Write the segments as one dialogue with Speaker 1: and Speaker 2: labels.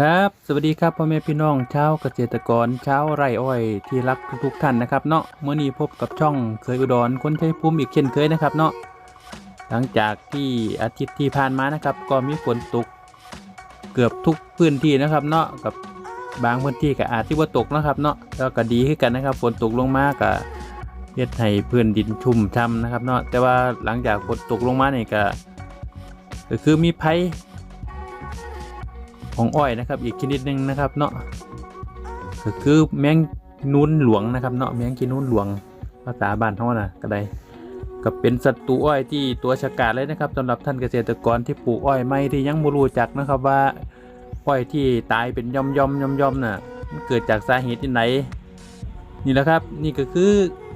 Speaker 1: ครับสวัสดีครับพ่อแม่พี่น้องชาวเกษตรกรชาวไร่อ้อยที่รักทุกๆท่านนะครับเนาะเมื่อนี้พบกับช่องเคยอุดรคนใช้ภูมิอีกเช่นเคยนะครับเนาะหลังจากที่อาทิตย์ที่ผ่านมานะครับก็มีฝนตกเกือบทุกพื้นที่นะครับเนาะกับบางพื้นที่ก็อาจที่ว่าตกนะครับเนาะแล้วก็ดีขึ้นกันนะครับฝนตกลงมากก็เฮ็ดให้พื้นดินชุ่มช่ำนะครับเนาะแต่ว่าหลังจากฝนตกลงมาเนี่ยก็ก็คือมีภัย ของอ้อยนะครับ อีกชนิดหนึ่งนะครับเนาะก็คือแมงนูนหลวงนะครับเนาะแมงกินนูนหลวงภาษาบ้านเท่านะก็ได้ก็เป็นศัตรูอ้อยที่ตัวฉกาจเลยนะครับสำหรับท่านเกษตรกรที่ปลูกอ้อยไม่ที่ยังไม่รู้จักนะครับว่าอ้อยที่ตายเป็นย่อมย่อมย่อมย่อมน่ะเกิดจากสาเหตุที่ไหน นี่แหละครับ นี่ก็คือ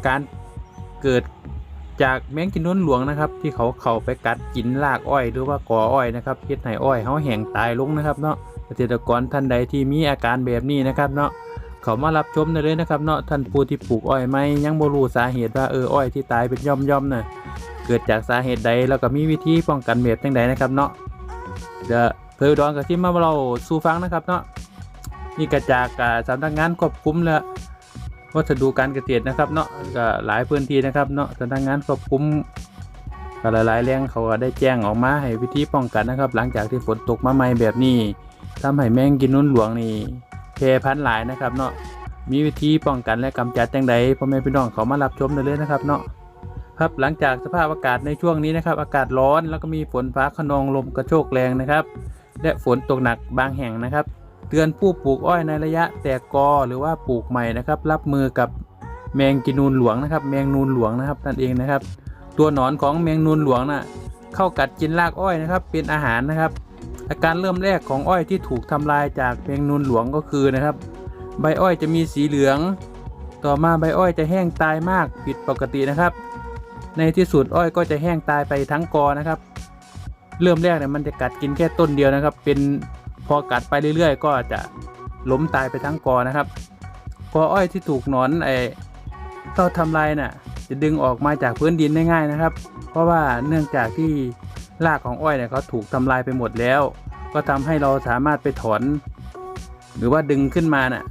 Speaker 1: การเกิด จากแมงกินนูนหลวงนะครับ ที่เขาเข้าไปกัดกินรากอ้อยหรือว่ากออ้อยนะครับเฮ็ดให้อ้อยเขาแห้งตายลงนะครับเนาะเกษตรกรท่านใดที่มีอาการแบบนี้นะครับเนาะเขามารับชมได้เลยนะครับเนาะท่านผู้ที่ปลูกอ้อยไหมยังบ่รู้สาเหตุว่าเอออ้อยที่ตายเป็นย่อมย่อมๆน่ะเกิดจากสาเหตุใดแล้วก็มีวิธีป้องกันแบบจังใดนะครับเนาะเดี๋ยวเพอดอนกับที่มาเราสู่ฟังนะครับเนาะนี่ก็จากสำนักงานควบคุมและ วัสดุการเกษตรนะครับเนาะก็หลายพื้นที่นะครับเนาะสำนักงานควบคุมก็หลายๆแรงเขาก็ได้แจ้งออกมาให้วิธีป้องกันนะครับ หลังจากที่ฝนตกมาใหม่แบบนี้ทำให้แมงกินนุ่นหลวงนี่แพร่พันหลายนะครับเนาะมีวิธีป้องกันและกำจัดจังใดพ่อแม่พี่น้องเขามารับชมได้เลยนะครับเนาะครับหลังจากสภาพอากาศในช่วงนี้นะครับ อากาศร้อนแล้วก็มีฝนฟ้าขนองลมกระโชกแรงนะครับ และฝนตกหนักบางแห่งนะครับ เตือนผู้ปลูกอ้อยในระยะแตกกอหรือว่าปลูกใหม่นะครับ รับมือกับแมงกินูนหลวงนะครับ แมงนูนหลวงนะครับนั่นเองนะครับ ตัวหนอนของแมงนูนหลวงน่ะเข้ากัดกินรากอ้อยนะครับ เป็นอาหารนะครับ อาการเริ่มแรกของอ้อยที่ถูกทำลายจากแมงนูนหลวงก็คือนะครับ ใบอ้อยจะมีสีเหลือง ต่อมาใบอ้อยจะแห้งตายมากผิดปกตินะครับ ในที่สุดอ้อยก็จะแห้งตายไปทั้งกอนะครับ เริ่มแรกเนี่ยมันจะกัดกินแค่ต้นเดียวนะครับ เป็น พอกัดไปเรื่อยๆ ก็จะล้มตายไปทั้งกอนะครับ กออ้อยที่ถูกหนอนไอ้เข้าทำลายน่ะจะดึงออกมาจากพื้นดินได้ง่ายนะครับ เพราะว่าเนื่องจากที่รากของอ้อยเนี่ยเขาถูกทำลายไปหมดแล้ว ก็ทำให้เราสามารถไปถอน หรือว่าดึงขึ้นมาน่ะ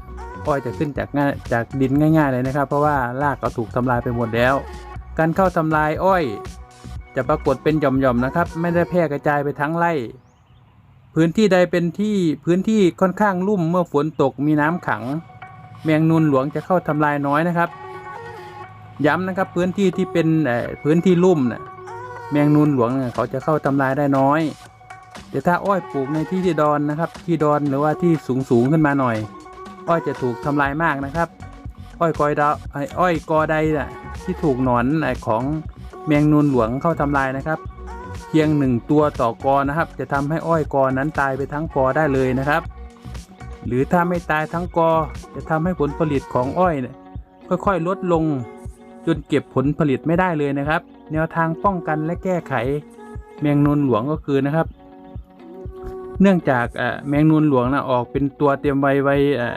Speaker 1: อ้อยจะขึ้นจากง่ายจากดินง่าย ๆเลยนะครับ เพราะว่ารากเขาถูกทำลายไปหมดแล้ว การเข้าทำลายอ้อย จะปรากฏเป็นหย่อมๆนะครับ ไม่ได้แพร่กระจายไปทั้งไร่ พื้นที่ใดเป็นที่พื้นที่ค่อนข้างลุ่มเมื่อฝนตกมีน้ำขัง แมงนูนหลวงจะเข้าทำลายน้อยนะครับ ย้ำนะครับพื้นที่ที่เป็นพื้นที่ลุ่มน่ะแมงนูนหลวงเนี่ยเขาจะเข้าทำลายได้น้อยแต่ถ้าอ้อยปลูกในที่ที่ดอนนะครับ ที่ดอนหรือว่าที่สูงสูงขึ้นมาหน่อย อ้อยจะถูกทำลายมากนะครับ อ้อยกอยดาวอ้อยกอใดน่ะที่ถูกหนอนของแมงนูนหลวงเข้าทำลายนะครับ เพียงหนึ่งตัวต่อกอนะครับ จะทำให้อ้อยกอนั้นตายไปทั้งกอได้เลยนะครับ หรือถ้าไม่ตายทั้งกอ จะทำให้ผลผลิตของอ้อยเนี่ยค่อยๆลดลง จนเก็บผลผลิตไม่ได้เลยนะครับ แนวทางป้องกันและแก้ไขแมงนูนหลวงก็คือนะครับ เนื่องจากอ่อแมงนูนหลวงนะออกเป็นตัวเตรียมไว้ไว้เอ่อ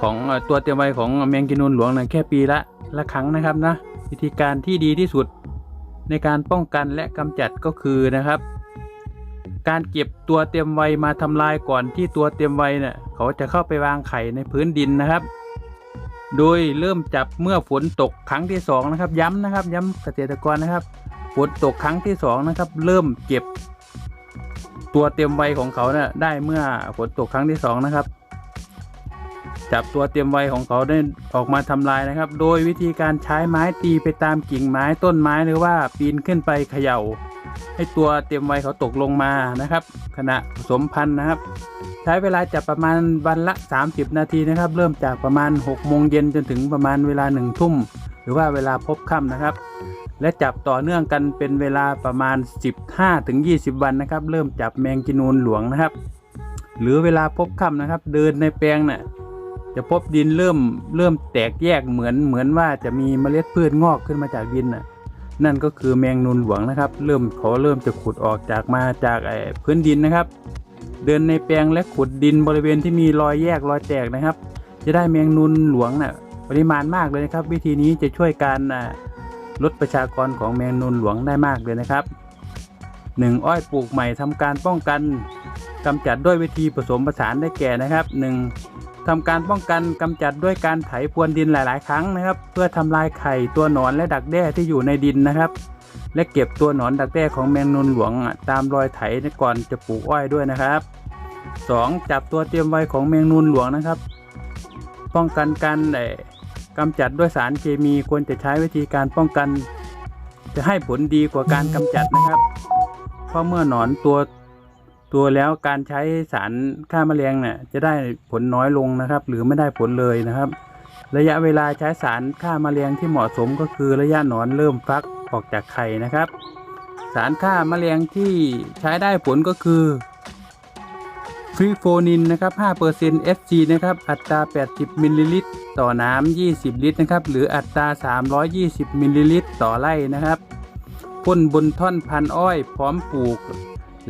Speaker 1: ของตัวเตรียมไว้ของแมงกินนูนหลวงนะแค่ปีละละครั้งนะครับนะวิธีการที่ดีที่สุด ในการป้องกันและกำจัดก็คือนะครับ การเก็บตัวเตรียมไวมาทำลายก่อนที่ตัวเตรียมไวเนี่ยเขาจะเข้าไปวางไข่ในพื้นดินนะครับ โดยเริ่มจับเมื่อฝนตกครั้งที่สองนะครับย้ำนะครับ ย้ำเกษตรกรนะครับฝนตกครั้งที่สองนะครับ เริ่มเก็บตัวเตรียมไวของเขาเนี่ยได้เมื่อฝนตกครั้งที่สองนะครับ จับตัวเตรียมไวของเขาได้ออกมาทำลายนะครับ โดยวิธีการใช้ไม้ตีไปตามกิ่งไม้ต้นไม้หรือว่าปีนขึ้นไปเขย่า ให้ตัวเตรียมไวเขาตกลงมานะครับ ขณะผสมพันธุ์นะครับ ใช้เวลาจับประมาณวันละ 30 นาทีนะครับ เริ่มจากประมาณ6โมงเย็นจนถึงประมาณเวลา1ทุ่มหรือว่าเวลาพบค่ำนะครับ และจับต่อเนื่องกันเป็นเวลาประมาณ 15ถึง20 วันนะครับ เริ่มจับแมงกินูนหลวงนะครับ หรือเวลาพบค่ำนะครับ เดินในแปลงน่ะ จะพบดินเริ่มเริ่มแตกแยกเหมือนเหมือนว่าจะมีเมล็ดพืชงอกขึ้นมาจากดินน่ะนั่นก็คือแมงนูนหลวงนะครับ เริ่มเขาเริ่มจะขุดออกจากมาจากไอ้พื้นดินนะครับ เดินในแปลงและขุดดินบริเวณที่มีรอยแยกรอยแตกนะครับ จะได้แมงนูนหลวงน่ะปริมาณมากเลยนะครับ วิธีนี้จะช่วยการลดประชากรของแมงนูนหลวงได้มากเลยนะครับ 1. อ้อยปลูกใหม่ทำการป้องกันกำจัดด้วยวิธีผสมผสานได้แก่นะครับ 1. ทำการป้องกันกำจัดด้วยการไถพรวนดินหลาย ๆ ครั้งนะครับ เพื่อทำลายไข่ตัวหนอนและดักแด้ที่อยู่ในดินนะครับ และเก็บตัวหนอนดักแด้ของแมงนูนหลวงตามรอยไถก่อนจะปลูกอ้อยด้วยนะครับ 2. จับตัวเตรียมไว้ของแมงนูนหลวงนะครับ ป้องกันการกำจัดด้วยสารเคมีควรจะใช้วิธีการป้องกัน จะให้ผลดีกว่าการกำจัดนะครับ เพราะเมื่อหนอนตัว ตัวแล้วการใช้สารฆ่าแมลงเนี่ยจะได้ผลน้อยลงนะครับ หรือไม่ได้ผลเลยนะครับ ระยะเวลาใช้สารฆ่าแมลงที่เหมาะสมก็คือระยะหนอนเริ่มฟักออกจากไข่นะครับ สารฆ่าแมลงที่ใช้ได้ผลก็คือฟรีโฟนินนะครับ5% SG นะครับ อัตรา 80 มิลลิลิตร ต่อน้ำ 20 ลิตร นะครับ หรืออัตรา 320 มิลลิลิตร ต่อไร่นะครับ พ่นบนท่อนพันอ้อย พร้อมปลูก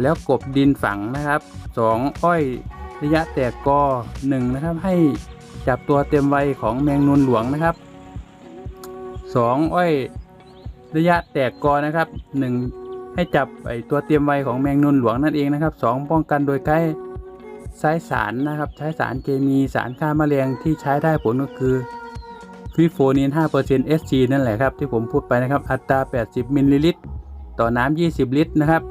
Speaker 1: แล้วกบดินฝังนะครับ 2. อ้อยระยะแตกกอ1นะครับ ให้จับตัวเต็มวัยของแมงนูนหลวงนะครับ 2. อ้อยระยะแตกกอนะครับ 1 ให้จับไอตัวเตรียมไวของแมงนูนหลวงนั่นเองนะครับ 2. ป้องกันโดยใช้ใช้สารนะครับ ใช้สารเคมีสารฆ่าแมลงที่ใช้ได้ผลก็คือฟิโฟนิน5% SG นั่นแหละครับที่ผมพูดไปนะครับ อัตรา 80 มิลลิลิตร ต่อน้ำ 20 ลิตรนะครับ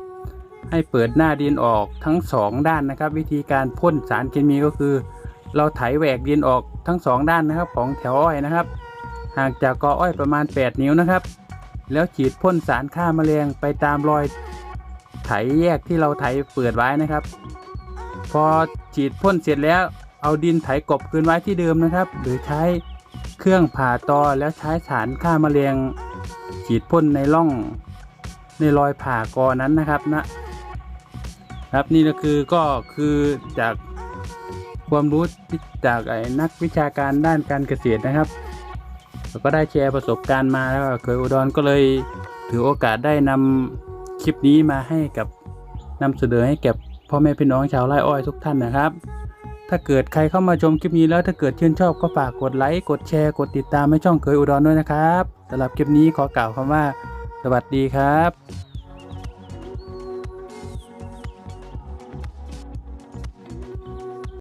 Speaker 1: ให้เปิดหน้าดินออกทั้ง2ด้านนะครับ วิธีการพ่นสารเคมีก็คือ เราไถแหวกดินออกทั้ง2ด้านนะครับ ของแถวอ้อยนะครับห่างจากกออ้อยประมาณ 8 นิ้วนะครับ แล้วฉีดพ่นสารฆ่าแมลงไปตามรอยไถแยกที่เราไถเปิดไว้นะครับ พอฉีดพ่นเสร็จแล้วเอาดินไถกบคืนไว้ที่เดิมนะครับ หรือใช้เครื่องผ่าตอแล้วใช้สารฆ่าแมลงฉีดพ่นในร่องในรอยผ่ากอนั้นนะครับนะ ครับนี่ก็คือก็คือจากความรู้จากไอ้นักวิชาการด้านการเกษตรนะครับแล้วก็ได้แชร์ประสบการณ์มาแล้วเคยอุดรก็เลยถือโอกาสได้นำคลิปนี้มาให้กับนำเสนอให้แก่พ่อแม่พี่น้องชาวไร่อ้อยทุกท่านนะครับ ถ้าเกิดใครเข้ามาชมคลิปนี้แล้วถ้าเกิดชื่นชอบก็ฝากกดไลค์กดแชร์กดติดตามให้ช่องเคยอุดรด้วยนะครับสำหรับคลิปนี้ขอกล่าวคำว่า สวัสดีครับ